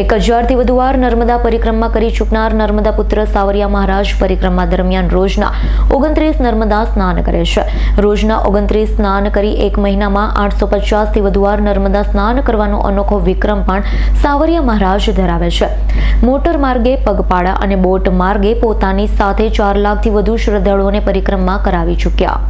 એક હજારથી વધુ વાર નર્મદા પરિક્રમા કરી ચૂકનાર નર્મદા પુત્ર સાવરિયા મહારાજ પરિક્રમા દરમિયાન રોજના ઓગણત્રીસ નર્મદા સ્નાન કરે છે. રોજના ઓગણત્રીસ સ્નાન કરી એક મહિનામાં આઠસો પચાસથી વધુ વાર નર્મદા સ્નાન કરવાનો અનોખો વિક્રમ પણ સાવરિયા મહારાજ ધરાવે છે. મોટર માર્ગે પગપાળા અને બોટ માર્ગે પોતાની સાથે ચાર લાખથી વધુ શ્રદ્ધાળુઓને પરિક્રમા કરાવી ચૂક્યા.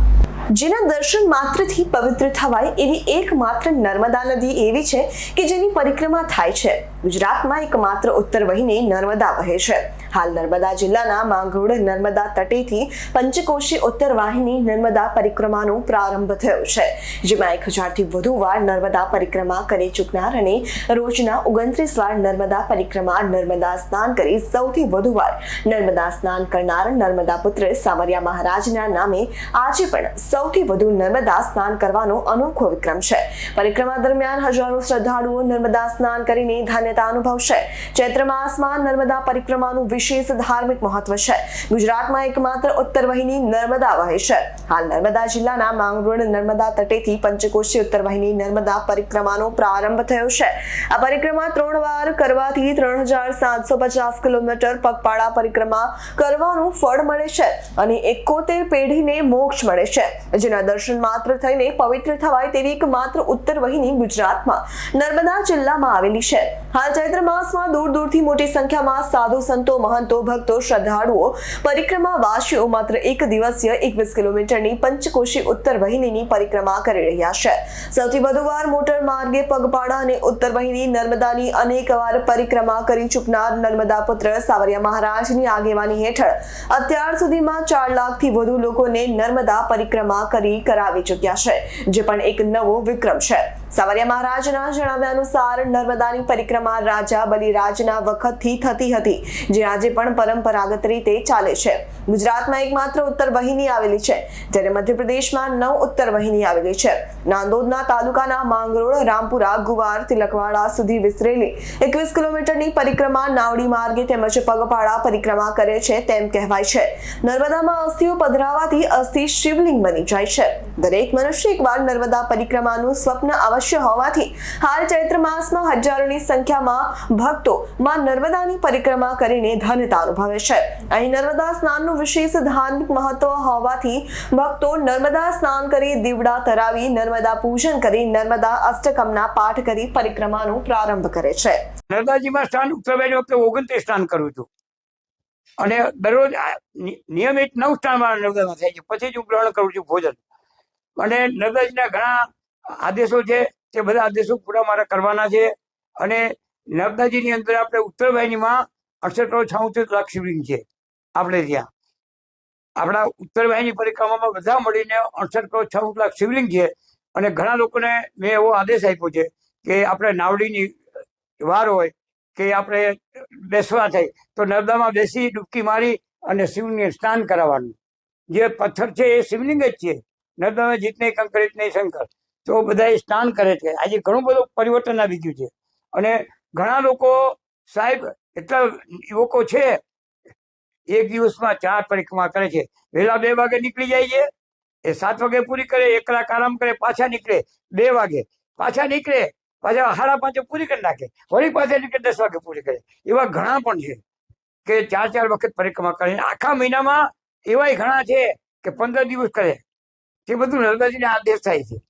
જેના દર્શન માત્રથી પવિત્ર થવાય એવી એકમાત્ર નર્મદા નદી એવી છે કે જેની પરિક્રમા થાય છે. ગુજરાતમાં એકમાત્ર ઉત્તર વહીને નર્મદા વહે છે. હાલ નર્મદા જિલ્લાના માંગરોળ નર્મદા તટેથી પંચકોશી ઉત્તર વાહિની નર્મદા પરિક્રમાનો પ્રારંભ થયો છે, જેમાં એક હજારથી વધુ વાર નર્મદા પરિક્રમા કરી ચૂકનાર અને રોજના ઓગણત્રીસ વાર નર્મદા પરિક્રમા નર્મદા સ્નાન કરી સૌથી વધુ વાર નર્મદા સ્નાન કરનાર નર્મદા પુત્ર સાવરિયા મહારાજના નામે આજે પણ સૌથી વધુ નર્મદા સ્નાન કરવાનો અનોખો વિક્રમ છે. પરિક્રમા દરમિયાન હજારો શ્રદ્ધાળુઓ નર્મદા સ્નાન કરીને ધન્યતા અનુભવશે. ચૈત્ર માસમાં નર્મદા પરિક્રમાનું વિશેષ ધાર્મિક મહત્વ છે. ગુજરાતમાં એકમાત્ર ઉત્તર વહીની નર્મદા વહે છે. હાલ નર્મદા જિલ્લાના માંગરોળ નર્મદા તટેથી પંચકોશી ઉત્તર વહીની નર્મદા પરિક્રમાનો પ્રારંભ થયો છે. આ પરિક્રમા ત્રણ વાર કરવાથી ત્રણ હજાર સાતસો પચાસ કિલોમીટર પગપાળા પરિક્રમા કરવાનું ફળ મળે છે અને એકોતેર પેઢીને મોક્ષ મળે છે. જેના દર્શન માત્ર થઈને પવિત્ર થવાય તેવી એક માત્ર ઉત્તર વહીની ગુજરાતમાં નર્મદા જિલ્લામાં આવેલી છે. હાલ ચૈત્ર માસમાં દૂર દૂરથી મોટી સંખ્યામાં સાધુ સંતો, મહંતો, ભક્તો, શ્રદ્ધાળુઓ પરિક્રમા વાસીઓ માત્ર એક દિવસીય એકવીસ કિલોમીટરની પંચકોશી ઉત્તર વહિનીની પરિક્રમા કરી રહ્યા છે. સૌથી વધુ વાર મોટર માર્ગે પગપાળા અને ઉત્તર વહિની નર્મદાની અનેક વાર પરિક્રમા કરી ચૂકનાર નર્મદા પુત્ર સાવરિયા મહારાજની આગેવાની હેઠળ અત્યાર સુધીમાં ચાર લાખથી વધુ લોકોને નર્મદા પરિક્રમા કરી કરાવી ચૂક્યા છે, જે પણ એક નવો વિક્રમ છે. સાવરિયા મહારાજના જણાવ્યા અનુસાર નર્મદાની પરિક્રમા રાજા બલિરાજના વખતથી થતી હતી, જે આજે પણ પરંપરાગત રીતે ચાલે છે. ગુજરાતમાં એકમાત્ર ઉત્તર વહિની આવેલી છે, જ્યારે મધ્યપ્રદેશમાં નવ ઉત્તર વહિની આવેલી છે. નાંદોદના તાલુકાના માંગરોળ, રામપુરા, ગુવાર, તિલકવાડા સુધી વિસ્તરેલી એકવીસ કિલોમીટરની પરિક્રમા નાવડી માર્ગે તેમજ પગપાળા પરિક્રમા કરે છે તેમ કહેવાય છે. નર્મદામાં અસ્થિઓ પધરાવાથી અસ્થિ શિવલિંગ બની જાય છે. દરેક મનુષ્ય એકવાર નર્મદા પરિક્રમાનું સ્વપ્ન અવશ્ય હોવાથી હાલ ચૈત્ર માસમાં હજારોની સંખ્યામાં ભક્તો માં નર્મદાની પરિક્રમા કરીને ધન્યતા અનુભવે છે. અહીં નર્મદા સ્નાનનું વિશેષ ધાર્મિક મહત્વ હોવાથી ભક્તો નર્મદા સ્નાન કરી દીવડા તરાવી, નર્મદા પૂજન કરી, નર્મદા અષ્ટકમના પાઠ કરી પરિક્રમાનો પ્રારંભ કરે છે. નર્મદાજીમાં સ્નાન ઉત્સવે વખતે ઓગણત્રીસ સ્નાન કરું છું. અને દરરોજ નિયમિત નવ સ્નાન નર્મદામાં થાય છે. પછી જ હું ગ્રહણ કરું છું ભોજન. અને નર્મદાજીના ઘણા આદેશો છે, તે બધા આદેશો પૂરા મારા કરવાના છે. અને નર્મદાજીની અંદર આપણે ઉત્તર વાહિનીમાં અડસઠ છાઉતેર લાખ શિવલિંગ છે, આપણે ત્યાં. આપણા ઉત્તર વાહિની પરિક્રમામાં બધા મળીને અડસઠ કરોડ છાઉત્રીસ લાખ શિવલિંગ છે. અને ઘણા લોકોને મેં એવો આદેશ આપ્યો છે કે આપણે નાવડીની વાર હોય કે આપણે બેસવા થાય, તો નર્મદામાં બેસી ડૂબકી મારી અને શિવને સ્નાન કરાવવાનું. જે પથ્થર છે એ શિવલિંગ જ છે. નર્મદામાં જીતને કંકરિત નહીં, શંકર. તો બધા સ્નાન કરે છે. આજે ઘણું બધું પરિવર્તન આવી ગયું છે. અને ઘણા લોકો સાહેબ, એટલા યુવકો છે, એક દિવસમાં ચાર પરિક્રમા કરે છે. વહેલા બે વાગે નીકળી જાય છે, એ સાત વાગે પૂરી કરે એક કલાક આરામ કરે, પાછા નીકળે, બે વાગે. પાછા નીકળે, પાછા હારા પાંચે પૂરી કરી નાખે. વળી પાસે નીકળે, દસ વાગે પૂરી કરે. એવા ઘણા પણ છે કે ચાર ચાર વખત પરિક્રમા કરે આખા મહિનામાં એવાય ઘણા છે કે પંદર દિવસ કરે. તે બધું નર્મદાજીને આદેશ થાય છે.